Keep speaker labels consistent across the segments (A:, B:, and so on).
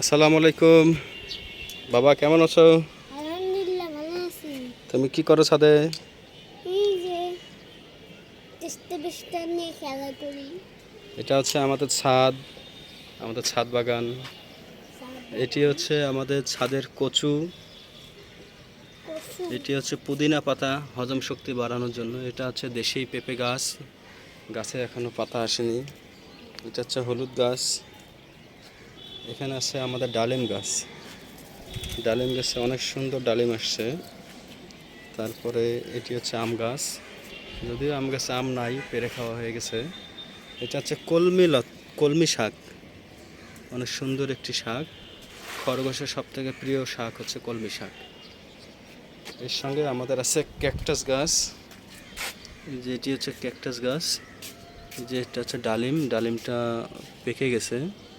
A: আসসালামু আলাইকুম। বাবা কেমন আছো?
B: আলহামদুলিল্লাহ ভালো আছি।
A: তুমি কি করো
B: করি।
A: এটা হচ্ছে আমাদের ছাদ আমাদের ছাদ বাগান। এটি হচ্ছে আমাদের ছাদের কচু।
B: কচু।
A: এটি হচ্ছে পুদিনা পাতা হজম শক্তি বাড়ানোর জন্য। এটা হচ্ছে দেশি পেঁপে গাছ। গাছে এখনও পাতা আসেনি। এটা হচ্ছে হলুদ গাছ। এখানে আছে আমাদের ডালিম গাছ। ডালিম গাছে অনেক সুন্দর ডালিম আসছে। তারপরে এটি হচ্ছে আম গাছ। যদিও আম গাছে আম নাই, পেরে খাওয়া হয়ে গেছে। এটা হচ্ছে কলমি কলমি শাক। অনেক সুন্দর একটি শাক। খরগোশের সব থেকে প্রিয় শাক হচ্ছে কলমি শাক। এর সঙ্গে আমাদের আছে ক্যাকটাস গাছ। এই যে এটি হচ্ছে ক্যাকটাস গাছ। এই যে এটা হচ্ছে ডালিম। ডালিমটা পেকে গেছে।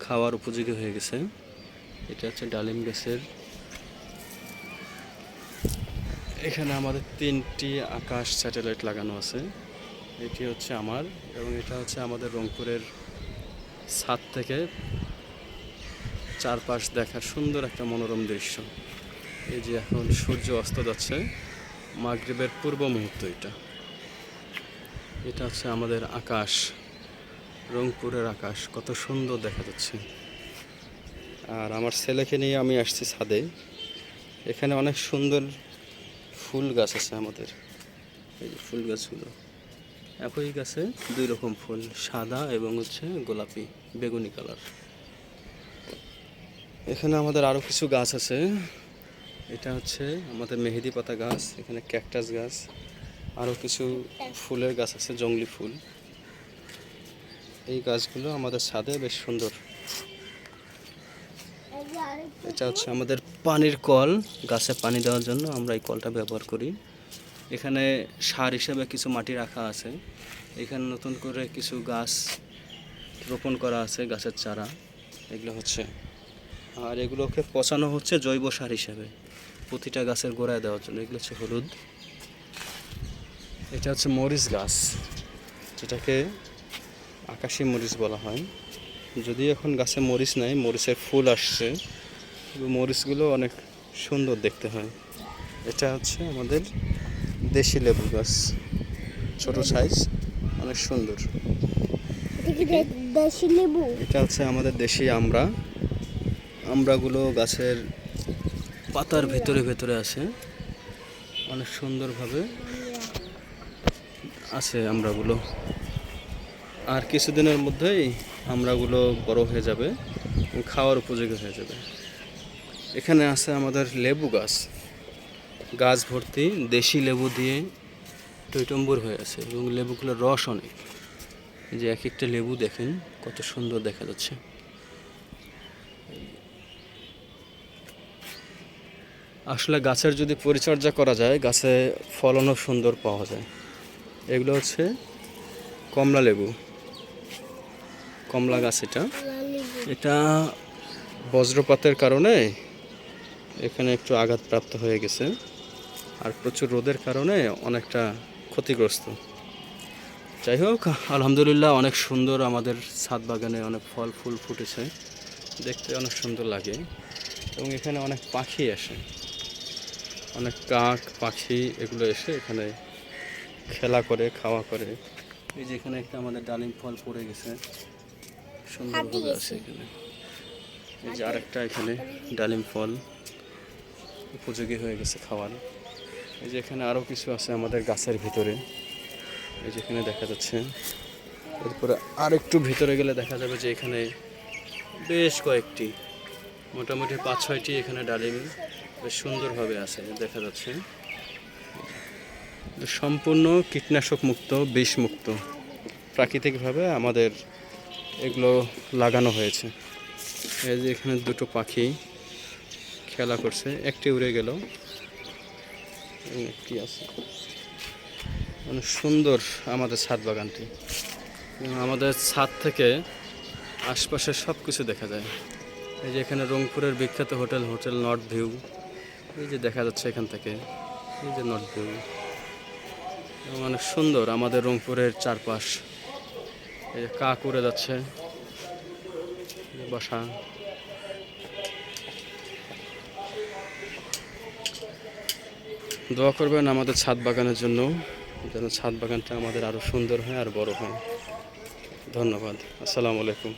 A: খাওয়ার উপযোগী হয়ে গেছে। এটা হচ্ছে ডালিম গাছের। এখানে আমাদের তিনটি আকাশ স্যাটেলাইট লাগানো আছে। এটি হচ্ছে আমার এবং এটা হচ্ছে আমাদের রংপুরের ছাদ থেকে চারপাশ দেখার সুন্দর একটা মনোরম দৃশ্য। এই যে এখন সূর্য অস্ত যাচ্ছে, মাগরিবের পূর্ব মুহূর্ত এটা। এটা হচ্ছে আমাদের আকাশ। রংপুরের আকাশ কত সুন্দর দেখা যাচ্ছে। আর আমার ছেলেকে নিয়ে আমি আসছি ছাদে। এখানে অনেক সুন্দর ফুল গাছ আছে আমাদের। এই যে ফুল গাছগুলো। একই গাছে দুই রকম ফুল, সাদা এবং হচ্ছে গোলাপি, বেগুনি কালার। এখানে আমাদের আরও কিছু গাছ আছে। এটা হচ্ছে আমাদের মেহেদি পাতা গাছ, এখানে ক্যাকটাস গাছ আরও কিছু ফুলের গাছ আছে, জংলি ফুল। এই গাছগুলো আমাদের ছাদে বেশ সুন্দর। এটা হচ্ছে আমাদের পানির কল, গাছে পানি দেওয়ার জন্য আমরা এই কলটা ব্যবহার করি। এখানে সার হিসেবে কিছু মাটি রাখা আছে। এখানে নতুন করে কিছু গাছ রোপণ করা আছে, গাছের চারা। এগুলো হচ্ছে, আর এগুলোকে পচানো হচ্ছে জৈব সার হিসেবে। প্রতিটা গাছের গোড়ায় দেওয়ার জন্য। এগুলো হচ্ছে হলুদ। এটা হচ্ছে মরিচ গাছ, যেটাকে আকাশি মরিচ বলা হয়। যদি এখন গাছে মরিচ নাই মরিচের ফুল আসছে। মরিচগুলো অনেক সুন্দর দেখতে হয়। এটা হচ্ছে আমাদের দেশি লেবু গাছ। ছোট সাইজ অনেক সুন্দর।
B: দেশি লেবু?
A: এটা হচ্ছে আমাদের দেশি আমড়া। আমড়াগুলো গাছের পাতার ভেতরে ভেতরে আছে অনেক সুন্দরভাবে আছে আমড়াগুলো। আর কিছুদিনের মধ্যেই আমড়াগুলো বড় হয়ে যাবে খাওয়ার উপযোগী হয়ে যাবে। এখানে আছে আমাদের লেবু গাছ। গাছ ভর্তি দেশি লেবু দিয়ে টৈটম্বুর হয়ে আছে এবং লেবুগুলোর রস অনেক। যে এক একটা লেবু দেখেন, কত সুন্দর দেখা যাচ্ছে। আসলে গাছের যদি পরিচর্যা করা যায়, গাছে ফলনও সুন্দর পাওয়া যায়। এগুলো হচ্ছে কমলা লেবু। কমলা গাছ এটা এটা বজ্রপাতের কারণে এখানে একটু আঘাতপ্রাপ্ত হয়ে গেছে। আর প্রচুর রোদের কারণে অনেকটা ক্ষতিগ্রস্ত। যাই হোক, আলহামদুলিল্লাহ অনেক সুন্দর আমাদের ছাদ বাগানে অনেক ফল, ফুল ফুটেছে। দেখতে অনেক সুন্দর লাগে। এবং এখানে অনেক পাখি আসে। অনেক কাক, পাখি এগুলো এসে এখানে খেলা করে, খাওয়া করে। এই যে এখানে একটা আমাদের ডালিম ফল পড়ে গেছে। সুন্দরভাবে আছে এখানে। এই যে আরেকটা এখানে ডালিম ফল উপযোগী হয়ে গেছে খাওয়ার। এই যে এখানে আরও কিছু আছে আমাদের গাছের ভিতরে। এই যে এখানে দেখা যাচ্ছে। এরপরে আর একটু ভিতরে গেলে দেখা যাবে যে এখানে বেশ কয়েকটি মোটামুটি পাঁচ ছয়টি এখানে ডালিম বেশ সুন্দরভাবে আছে দেখা যাচ্ছে। সম্পূর্ণ কীটনাশক মুক্ত বিষ মুক্ত প্রাকৃতিকভাবে আমাদের এগুলো লাগানো হয়েছে। এই যে এখানে দুটো পাখি খেলা করছে। একটি উড়ে গেল। একটি আছে। অনেক সুন্দর আমাদের ছাদ বাগানটি। আমাদের ছাদ থেকে আশপাশের সব কিছু দেখা যায়। এই যে এখানে রংপুরের বিখ্যাত হোটেল হোটেল নর্থ ভিউ। এই যে দেখা যাচ্ছে এখান থেকে। এই যে নর্থ ভিউ। অনেক সুন্দর আমাদের রংপুরের চারপাশ। এই যে কা করে যাচ্ছে। বাসা। দোয়া করবেন আমাদের ছাদ বাগানের জন্য, যেন ছাদ বাগানটা আমাদের আরও সুন্দর হয় আর বড় হয়। ধন্যবাদ। আসসালামু আলাইকুম।